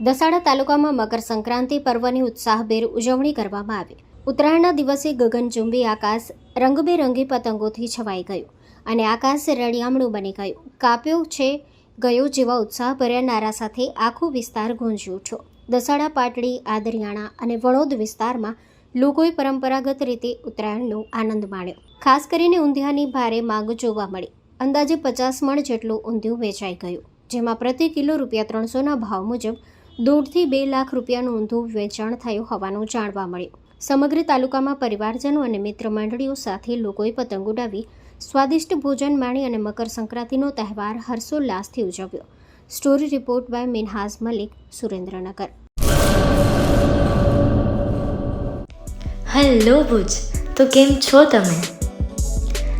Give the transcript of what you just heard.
દસાડા તાલુકામાં મકર સંક્રાંતિ પર્વની ઉત્સાહભેર ઉજવણી કરવામાં આવી. ઉત્તરાયણના દિવસે ગગનચુંબી આકાશ રંગબેરંગી પતંગોથી છવાઈ ગયું અને આકાશ રળિયામણું બની ગયું. કાપ્યો છે ગયો જેવા ઉત્સાહભર્યા નારા સાથે આખો વિસ્તાર ગુંજી ઉઠ્યો. દસાડા પાટડી, આદરિયાણા અને વડોદ વિસ્તારમાં લોકોએ પરંપરાગત રીતે ઉત્તરાયણનો આનંદ માણ્યો. ખાસ કરીને ઊંધિયાની ભારે માંગ જોવા મળી. અંદાજે પચાસ મણ જેટલું ઊંધિયું વેચાઈ ગયું, જેમાં પ્રતિ કિલો રૂપિયા ત્રણસોના ભાવ મુજબ દોઢથી બે લાખ રૂપિયાનું ઊંધું વેચાણ થયું હોવાનું જાણવા મળ્યું. સમગ્ર તાલુકામાં પરિવારજનો અને મિત્ર મંડળીઓ સાથે લોકોએ પતંગ ઉડાવી, સ્વાદિષ્ટ ભોજન માણી અને મકર સંક્રાંતિનો તહેવાર હર્ષોલ્લાસથી ઉજવ્યો. Story report by Minhaz Malik, Surendranagar. Hello Bhuj, તો કેમ છો તમે?